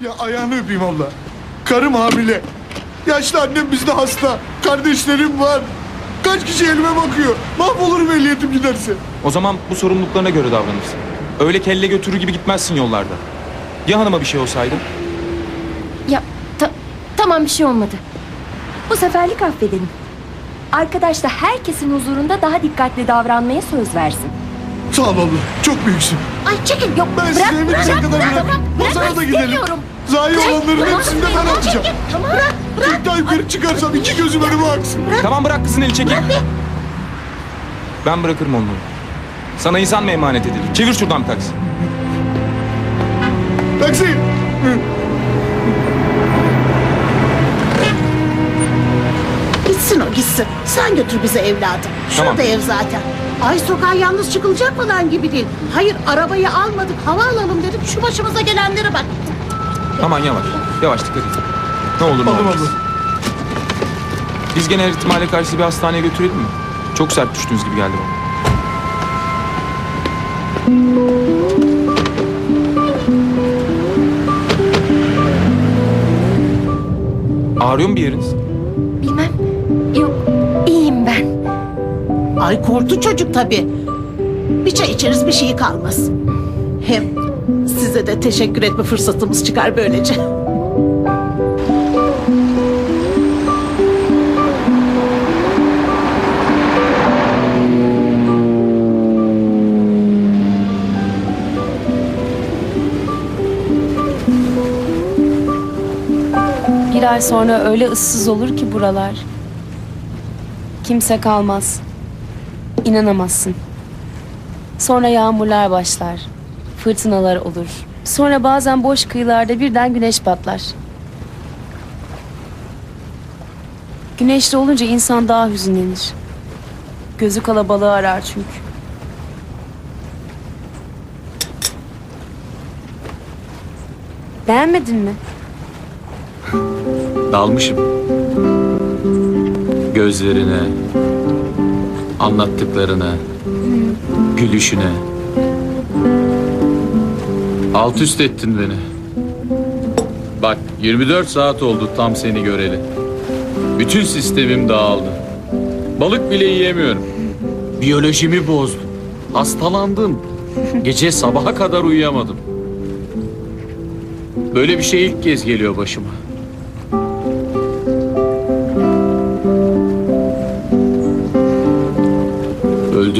Ya ayağını öpeyim abla. Karım hamile. Yaşlı annem bizde hasta. Kardeşlerim var. Kaç kişi elime bakıyor. Mahvolurum ehliyetim giderse. O zaman bu sorumluluklarına göre davranırsın. Öyle kelle götürür gibi gitmezsin yollarda. Ya hanıma bir şey olsaydı? Ya ta- tamam bir şey olmadı. Bu seferlik affedelim. Arkadaş da herkesin huzurunda daha dikkatli davranmaya söz versin. Sağ ol abla. Çok büyüksün. Ay çekil yok Ben bırak sizi bırak evinize kadar bırak, bırakayım. bırak, bırak, Pazara da gidelim. istemiyorum. Zayi Çek, olanların bırak, hepsini de ben bırak, atacağım. çekil. Tamam bırak bırak. Bir daha yukarı çıkarsam iki gözüm önüme aksın. Tamam bırak kızın eli çekil. Ben bırakırım onları. Sana insan mı emanet edilir? Çevir şuradan bir taksi. Taksi. Gitsin o gitsin. Sen götür bizi evladım. Şurada Tamam. ev zaten. Ay sokağa yalnız çıkılacak falan gibi değil. Hayır arabayı almadık hava alalım dedik. Şu başımıza gelenlere bak. Aman yavaş. Yavaş dikkat et. Ne olur ne olmaz. abla. Biz gene her ihtimale karşı bir hastaneye götürelim mi? Çok sert düştüğünüz gibi geldi bana. Ağrıyor mu bir yeriniz? Ay korktu çocuk tabii. Bir çay içeriz bir şey kalmaz. Hem size de teşekkür etme fırsatımız çıkar böylece. Bir ay sonra öyle ıssız olur ki buralar. Kimse kalmaz. İnanamazsın. Sonra yağmurlar başlar. Fırtınalar olur. Sonra bazen boş kıyılarda birden güneş patlar. Güneşli olunca insan daha hüzünlenir. Gözü kalabalığı arar çünkü. Beğenmedin mi? Dalmışım. Gözlerine, anlattıklarına, gülüşüne. Alt üst ettin beni. Bak 24 saat oldu tam seni göreli. Bütün sistemim dağıldı. Balık bile yiyemiyorum. Biyolojimi bozdu. Hastalandım. Gece sabaha kadar uyuyamadım. Böyle bir şey ilk kez geliyor başıma.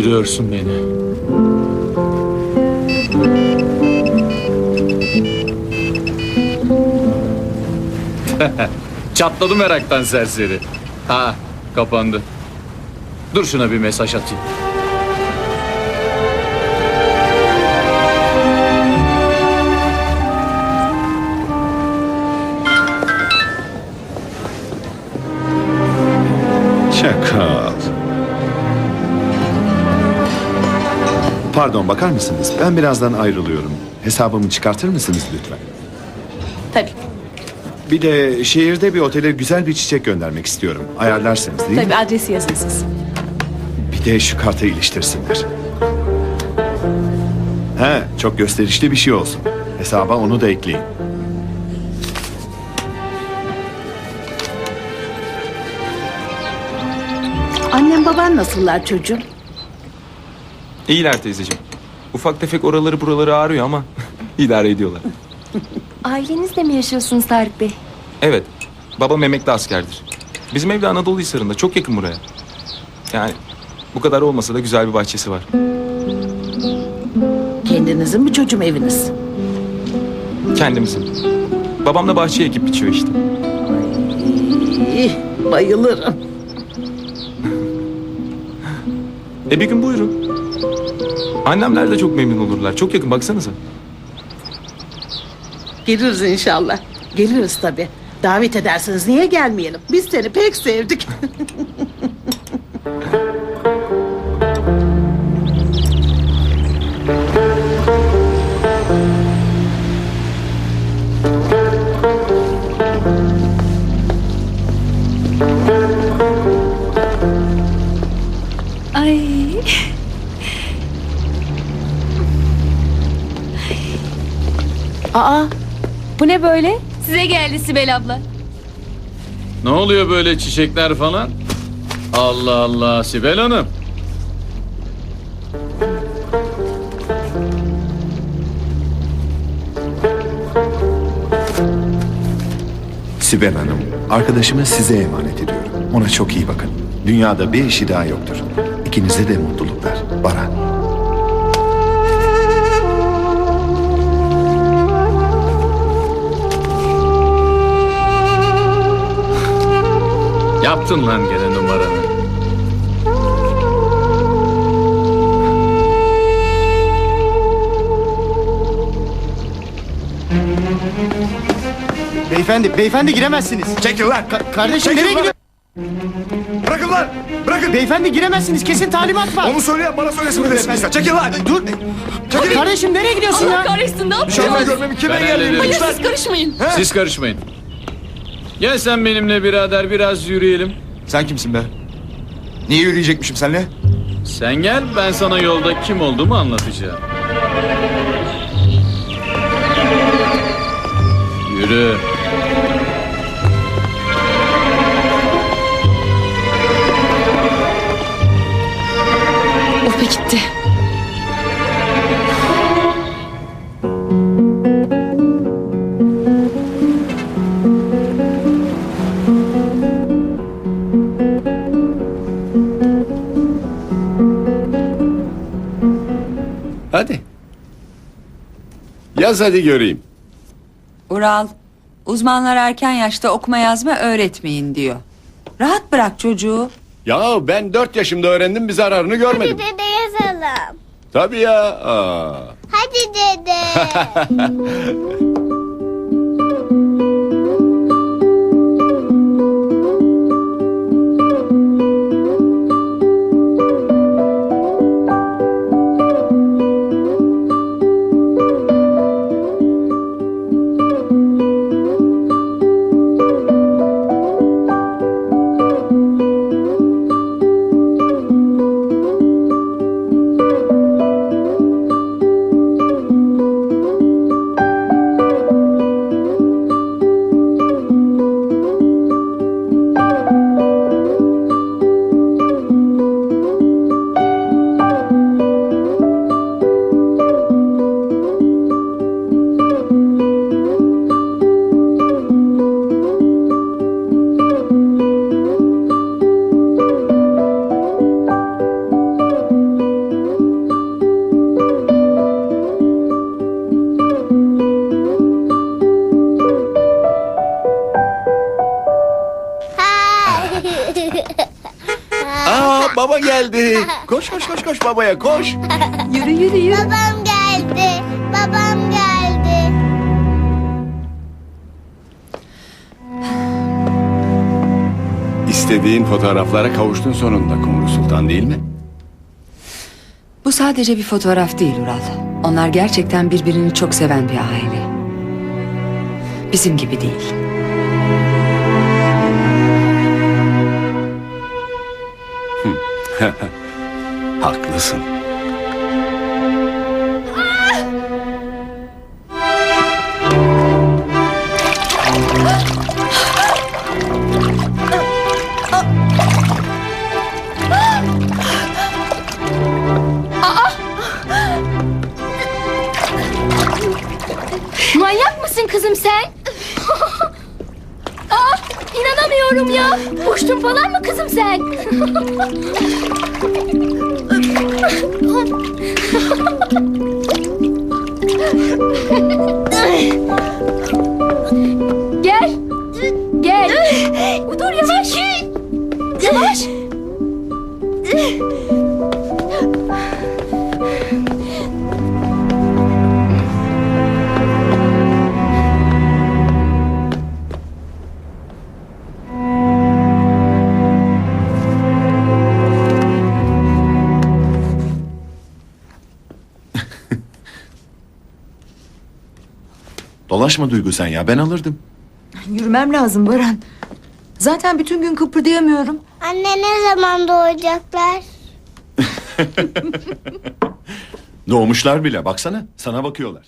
Öldürüyorsun beni. Çatladı meraktan serseri. Ha, kapandı. Dur şuna bir mesaj atayım. Çakal. Pardon bakar mısınız? Ben birazdan ayrılıyorum. Hesabımı çıkartır mısınız lütfen? Tabii Bir de şehirde bir otele güzel bir çiçek göndermek istiyorum. Ayarlarsınız değil mi? Tabii adresi yazın siz. Bir de şu kartı iliştirsinler. He, çok gösterişli bir şey olsun. Hesaba onu da ekleyin. Annem baban nasıllar çocuğum? İyiler teyzeciğim. Ufak tefek oraları buraları ağrıyor ama idare ediyorlar. Ailenizle mi yaşıyorsunuz Tarık Bey? Evet. Babam emekli askerdir. Bizim evde Anadolu Hisarı'nda. Çok yakın buraya. Yani bu kadar olmasa da güzel bir bahçesi var. Kendinizin mi çocuğum eviniz? Kendimizin. Babam da bahçeye ekip biçiyor işte. İyi, bayılırım. E bir gün buyurun. Annemler de çok memnun olurlar. Çok yakın baksanıza. Geliriz inşallah. Geliriz tabii. Davet edersiniz niye gelmeyelim? Biz seni pek sevdik. Aa, Bu ne böyle? Size geldi Sibel abla. Ne oluyor böyle çiçekler falan? Allah Allah Sibel Hanım. Sibel Hanım, arkadaşımı size emanet ediyorum. Ona çok iyi bakın. Dünyada bir işi daha yoktur. İkinize de mutluluklar. Baran. Yaptın lan gene numaranı. Beyefendi, beyefendi giremezsiniz. Çekil lan! Kardeşim nereye gidiyor? Bırakın lan! Bırakın! Beyefendi giremezsiniz. Kesin talimat var. Onu söyleyen bana söylesin bir de siz. Çekil lan! Dur. Kardeşim nereye gidiyorsun ya? Kahretsin ne Şöyle görmemi kime Ben geldi? hallederim. Siz karışmayın. Siz karışmayın. Gel sen benimle birader biraz yürüyelim. Sen kimsin be? Niye yürüyecekmişim seninle? Sen gel ben sana yolda kim olduğumu anlatacağım. Yürü. Yaz hadi göreyim. Ural, uzmanlar erken yaşta okuma yazma öğretmeyin diyor. Rahat bırak çocuğu. Ya ben dört yaşımda öğrendim bir zararını görmedim. Dede yazalım. Tabii ya. Aa. Hadi dede. Aa baba geldi. Koş koş koş koş babaya koş. Yürü yürü yürü. Babam geldi. Babam geldi. İstediğin fotoğraflara kavuştun sonunda Kumru Sultan değil mi? Bu sadece bir fotoğraf değil Ural. Onlar gerçekten birbirini çok seven bir aile. Bizim gibi değil. Haklısın. İnanamıyorum ya. Uçtun falan mı kızım sen? Gel. Gel. Dur yavaş. Yavaş. Dolaşma Duygu sen ya ben alırdım. Yürümem lazım Baran. Zaten bütün gün kıpırdayamıyorum. Anne ne zaman doğacaklar? Doğmuşlar bile baksana sana bakıyorlar.